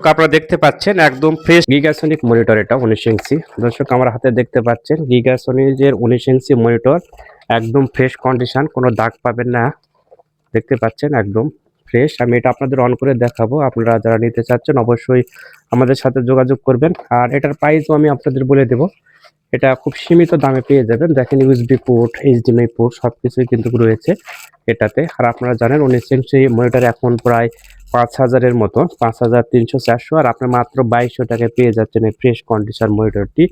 আপনারা দেখতে পাচ্ছেন একদম ফ্রেশ গিগাসনিক মনিটর এটা, উনিশ ইঞ্চি। দর্শক, আমার হাতে দেখতে পাচ্ছেন গিগাসনিজের উনিশ ইঞ্চি মনিটর একদম ফ্রেশ কন্ডিশন কোনো দাগ পাবেন না। দেখতে পাচ্ছেন একদম ফ্রেশ আমি এটা আপনাদের অন করে দেখাবো। আপনারা যারা নিতে চাচ্ছেন, অবশ্যই আমাদের সাথে যোগাযোগ করবেন। আর এটার প্রাইসও আমি আপনাদের বলে দেব। এটা খুব সীমিত দামে পেয়ে যাবেন। দেখেন ইউএসবি পোর্ট এইচডিএমআই পোর্ট সব কিছুই কিন্তু রয়েছে এটাতে। আর আপনারা জানেন, উনিশ ইঞ্চি মনিটর এখন প্রায় পাঁচ হাজারের মতো, পাঁচ হাজার তিনশো চারশো, আর আপনি মাত্র বাইশশো টাকায় পেয়ে যাচ্ছেন এই ফ্রেশ কন্ডিশন মনিটরটি।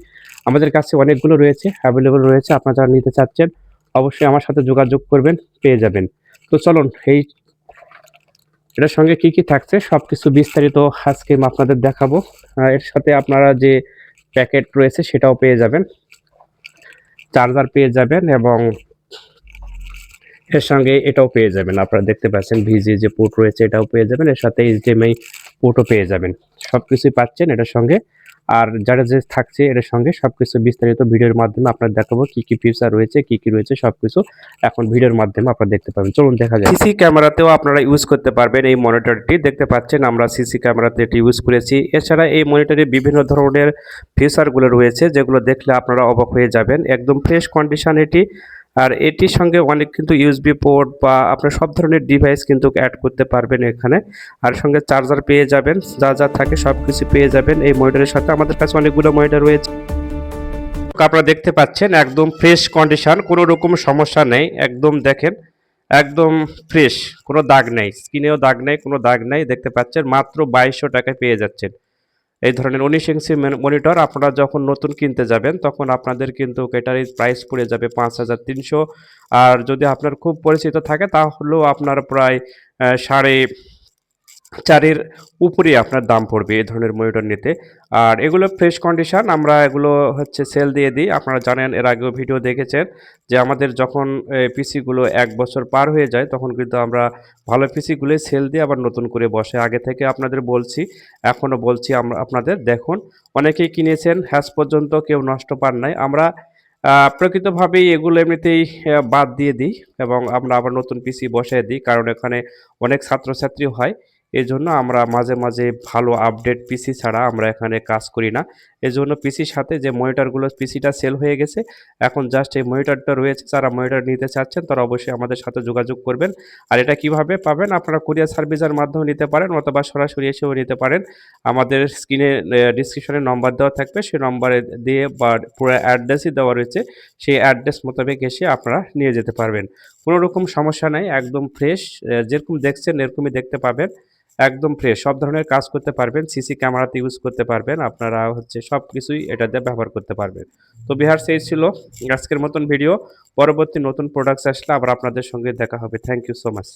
আমাদের কাছে অনেকগুলো রয়েছে অ্যাভেলেবল রয়েছে, আপনারা যারা নিতে চাচ্ছেন, অবশ্যই আমার সাথে যোগাযোগ করবেন, পেয়ে যাবেন। তো চলুন, এই এটার সঙ্গে কি কি থাকছে সব কিছু বিস্তারিত আজকে আপনাদের দেখাবো। এর সাথে আপনারা যে প্যাকেট রয়েছে সেটাও পেয়ে যাবেন। চার্জার পেয়ে যাবেন এবং এর সঙ্গে এটাও পেয়ে যাবেন। আপনারা দেখতে পাচ্ছেন ভিজি যে পোর্ট রয়েছে, এটাও পেয়ে যাবেন। এর সাথে এইচডিএমআই পোর্টও পেয়ে যাবেন। সব কিছুই পাচ্ছেন এটার সঙ্গে। আর যারা যে থাকছে এর সঙ্গে সব কিছু বিস্তারিত ভিডিওর মাধ্যমে আপনার দেখাবো, কি কি ফিচার রয়েছে, কি কি রয়েছে সব কিছু এখন ভিডিওর মাধ্যমে আপনারা দেখতে পাবেন। চলুন দেখা যায় সিসি ক্যামেরাতেও আপনারা ইউজ করতে পারবেন এই মনিটরটি দেখতে পাচ্ছেন আমরা সিসি ক্যামেরাতে এটি ইউজ করেছি। এছাড়া এই মনিটরে বিভিন্ন ধরনের ফিচারগুলো রয়েছে, যেগুলো দেখলে আপনারা অবাক হয়ে যাবেন। একদম ফ্রেশ কন্ডিশন এটি। আর এটির সঙ্গে অনেক কিন্তু ইউএসবি পোর্ট বা আপনার সব ধরনের ডিভাইস কিন্তু অ্যাড করতে পারবেন এখানে। আর সঙ্গে চার্জার পেয়ে যাবেন, যা যা থাকে সব কিছু পেয়ে যাবেন এই মনিটরের সাথে। আমাদের কাছে অনেকগুলো মনিটর রয়েছে। আপনারা দেখতে পাচ্ছেন একদম ফ্রেশ কন্ডিশন কোনো রকম সমস্যা নেই, একদম দেখেন, একদম ফ্রেশ কোনো দাগ নেই স্কিনেও দাগ নেই, কোনো দাগ নেই, দেখতে পাচ্ছেন, মাত্র বাইশশো টাকায় পেয়ে যাচ্ছেন। এই ধরনের উনিশ ইঞ্চি মনিটর আপনারা যখন নতুন কিনতে যাবেন, তখন আপনাদের কিন্তু এটার প্রাইস পড়ে যাবে পাঁচ হাজার তিনশো। আর যদি আপনার খুব পরিচিত থাকে, তাহলেও আপনার প্রায় সাড়ে চারের উপরে আপনার দাম পড়বে এই ধরনের মনিটর নিতে। আর এগুলো ফ্রেশ কন্ডিশন আমরা এগুলো হচ্ছে সেল দিয়ে দিই। আপনারা জানেন, এর আগেও ভিডিও দেখেছেন যে আমাদের যখন পিসিগুলো এক বছর পার হয়ে যায়, তখন কিন্তু আমরা ভালো পিসিগুলোই সেল দিয়ে আবার নতুন করে বসে। আগে থেকে আপনাদের বলছি, এখনও বলছি আমরা আপনাদের, দেখুন, অনেকেই কিনেছেন হ্যাজ পর্যন্ত কেউ নষ্ট পান নাই। আমরা প্রকৃতভাবেই এগুলো এমনিতেই বাদ দিয়ে দিই এবং আমরা আবার নতুন পিসি বসায় দিই, কারণ এখানে অনেক ছাত্রছাত্রী হয়। এই জন্য আমরা মাঝে মাঝে ভালো আপডেট পিসি ছাড়া আমরা এখানে কাজ করি না। এজন্য পিসির সাথে যে মনিটরগুলো পিসিটা সেল হয়ে গেছে, এখন জাস্ট এই মনিটরটা রয়েছে, যারা মনিটর নিতে চাচ্ছেন তারা অবশ্যই আমাদের সাথে যোগাযোগ করবেন। আর এটা কীভাবে পাবেন আপনারা কুরিয়ার সার্ভিসের মাধ্যমে নিতে পারেন অথবা সরাসরি এসেও নিতে পারেন। আমাদের স্ক্রিনে ডিসক্রিপশনে নম্বর দেওয়া থাকবে সেই নম্বরে দিয়ে বা পুরো অ্যাড্রেসই দেওয়া রয়েছে, সেই অ্যাড্রেস মোতাবেক এসে আপনারা নিয়ে যেতে পারবেন। কোনো রকম সমস্যা নাই, একদম ফ্রেশ যেরকম দেখছেন এরকমই দেখতে পাবেন। একদম ফ্রেশ সব ধরনের কাজ করতে পারবেন সিসি ক্যামেরাতে ইউজ করতে পারবেন। আপনারা হচ্ছে সব কিছুই এটা দিয়ে ব্যবহার করতে পারবেন। তো বিহার সেই ছিল আজকের মতন ভিডিও পরবর্তী নতুন প্রোডাক্টস আসলে আবার আপনাদের সঙ্গে দেখা হবে। Thank you so much